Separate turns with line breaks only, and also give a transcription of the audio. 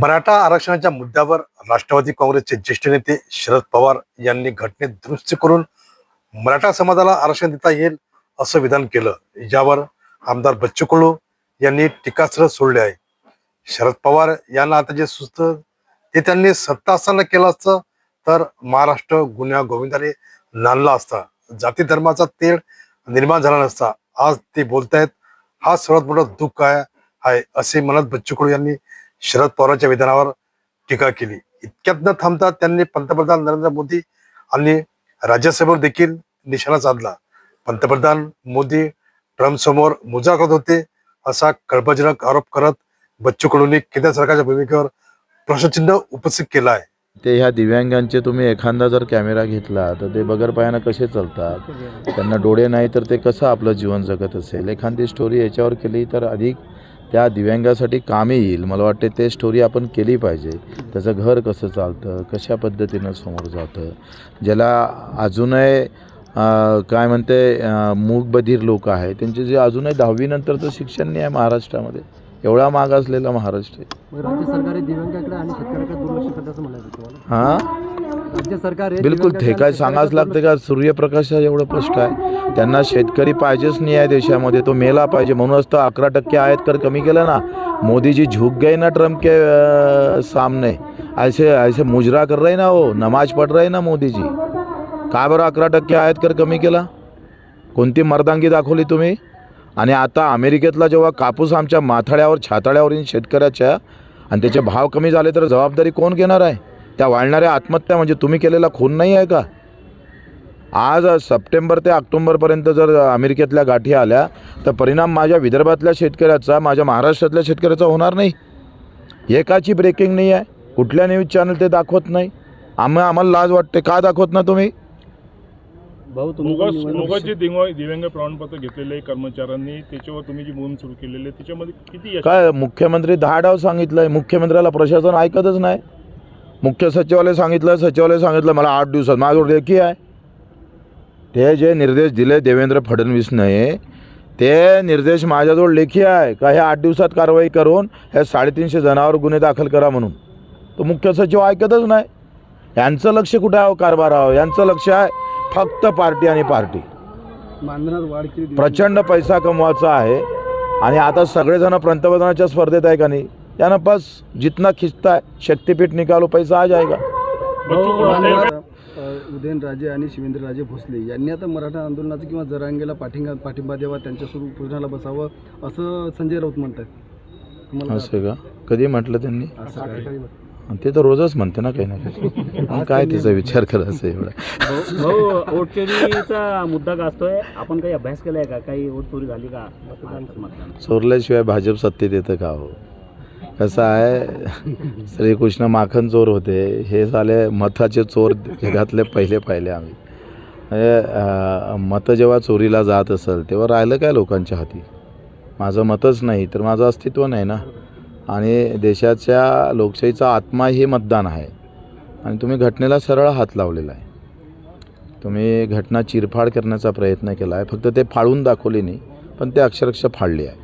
मराठा आरक्षणाच्या मुद्द्यावर राष्ट्रवादी काँग्रेसचे ज्येष्ठ नेते शरद पवार यांनी घटनेत दुरुस्ती करून मराठा समाजाला आरक्षण देता येईल असं विधान केलं. यावर आमदार बच्चू कडू यांनी टीकास्त्र सोडले आहे. शरद पवार यांना आता जे सुचतं ते त्यांनी सत्ता असताना केलं असतं तर महाराष्ट्र गुन्हा गोविंदाने नांदला असता. जाती धर्माचा तेढ निर्माण झाला नसता. आज ते बोलतायत हा सर्वात मोठा दुःख आहे आहे असे म्हणत बच्चू कडू यांनी शरद पवारांच्या विधानावर टीका केली. इतक्यात न थांबता त्यांनी पंतप्रधान नरेंद्र मोदी आणि राज्यसभेवर देखील निशाणा साधला. पंतप्रधान मोदी ट्रम्प समोर मुजा करत होते असा कळपजनक आरोप करत बच्चू कडूंनी केंद्र सरकारच्या भूमिकेवर प्रश्नचिन्ह उपस्थित केलं आहे
ते ह्या दिव्यांगांचे तुम्ही एखादा जर कॅमेरा घेतला तर ते बगर पायानं कसे चालतात? त्यांना डोळे नाही तर ते कसं आपलं जीवन जगत असेल? एखादी स्टोरी याच्यावर केली तर अधिक त्या दिव्यांगासाठी कामी येईल. मला वाटते ते स्टोरी आपण केली पाहिजे. त्याचं घर कसं चालतं? कशा पद्धतीनं समोर जातं? ज्याला अजूनही काय म्हणते मूकबधीर लोक आहे त्यांचे जे अजूनही दहावीनंतरचं शिक्षण नाही आहे महाराष्ट्रामध्ये एवढा माग असलेला महाराष्ट्र आहे.
मग राज्य सरकार हे? राज्य सरकार हे
बिलकुल ते काय सांगाच लागतं का? सूर्यप्रकाश एवढं स्पष्ट आहे. त्यांना शेतकरी पाहिजेच नाही आहे देशामध्ये. तो मेला पाहिजे. म्हणूनच तर अकरा टक्के आहेत कर कमी केलं ना. मोदी जी झुक गए ना ट्रम्प के सामने. ऐसे ऐसे मुजरा कर रहे ना वो. नमाज पढ़ रहे ना मोदी जी का बरं अकरा टक्के आयात कर कमी केला? कोणती मर्दांगी दाखवली तुम्ही? आणि आता अमेरिकेतला जेव्हा कापूस आमच्या माथाड्यावर छाताड्यावर शेतकऱ्याच्या आणि त्याचे भाव कमी झाले तर जबाबदारी कोण घेणार आहे? त्या वाढणाऱ्या आत्महत्या म्हणजे तुम्ही केलेला खून नाही आहे का? आज सप्टेंबर ते ऑक्टोंबरपर्यंत जर अमेरिकेतल्या गाठी आल्या तर परिणाम माझ्या विदर्भातल्या शेतकऱ्याचा माझ्या महाराष्ट्रातल्या शेतकऱ्याचा होणार नाही. एकाची ब्रेकिंग नाही आहे. कुठल्या न्यूज चॅनल ते दाखवत नाही. आम्हा आम्हाला लाज वाटते. का दाखवत ना तुम्ही?
भाऊ तुम्ही पण
बोगस
निवडणूक-
बोगस जे दिव्यांग दिव्यांग प्रमाणपत्र घेतलेले कर्मचाऱ्यांनी त्याच्यावर तुम्ही जी मोहीम सुरू केलेली आहे त्याच्यामध्ये किती यश
काय मुख्यमंत्री दहा डाव सांगितलं आहे मुख्यमंत्र्याला प्रशासन ऐकतच नाही. मुख्य सचिवालय सांगितलं सचिवालय सांगितलं मला आठ दिवसात. माझ्याजवळ लेखी आहे. ते जे निर्देश दिले देवेंद्र फडणवीसने ते निर्देश माझ्याजवळ लेखी आहे का हे आठ दिवसात कारवाई करून हे साडेतीनशे जणांवर गुन्हे दाखल करा म्हणून. तो मुख्य सचिव ऐकतच नाही. यांचं लक्ष कुठं आहे हो कारभारावर यांचं लक्ष आहे फक्त पार्टी आणि पार्टी. प्रचंड पैसा कमवायचा आहे. आणि आता सगळेजण पंतप्रधानाच्या स्पर्धेत आहे का नाही? यानं बस जितना खिचता है शक्तिपीठ निकालो पैसा आ जाएगा।
उदयनराजे आणि शिवेंद्रराजे भोसले यांनी आता मराठा आंदोलनाचं किंवा जरांगेला पाठिंबा पाठिंबा द्यावा त्यांच्या सुरू उपोषणाला बसावं असं संजय राऊत म्हणतात
असं का? कधी म्हटलं त्यांनी? ते तर रोजच म्हणते ना काही ना काही. काय तिचा विचार करायचा एवढा.
वोट चोरीचा मुद्दा गाजतोय आपण काही अभ्यास केलाय का? काही वोट चोरी झाली का?
चोरल्याशिवाय भाजप सत्तेत येतं का हो? कसं आहे श्रीकृष्ण माखन चोर होते. हे झाले मताचे चोर जगातले पहिले पाहिले आम्ही. म्हणजे मतं जेव्हा चोरीला जात असेल तेव्हा राहिलं काय लोकांच्या हाती? माझं मतच नाही तर माझं अस्तित्व नाही ना? आणि देशाच्या लोकशाहीचा आत्मा हे मतदान आहे. आणि तुम्ही घटनेला सरळ हात लावलेला आहे. तुम्ही घटना चिरफाड करण्याचा प्रयत्न केला आहे. फक्त ते फाळून दाखवली नाही पण ते अक्षरशः फाडले आहे.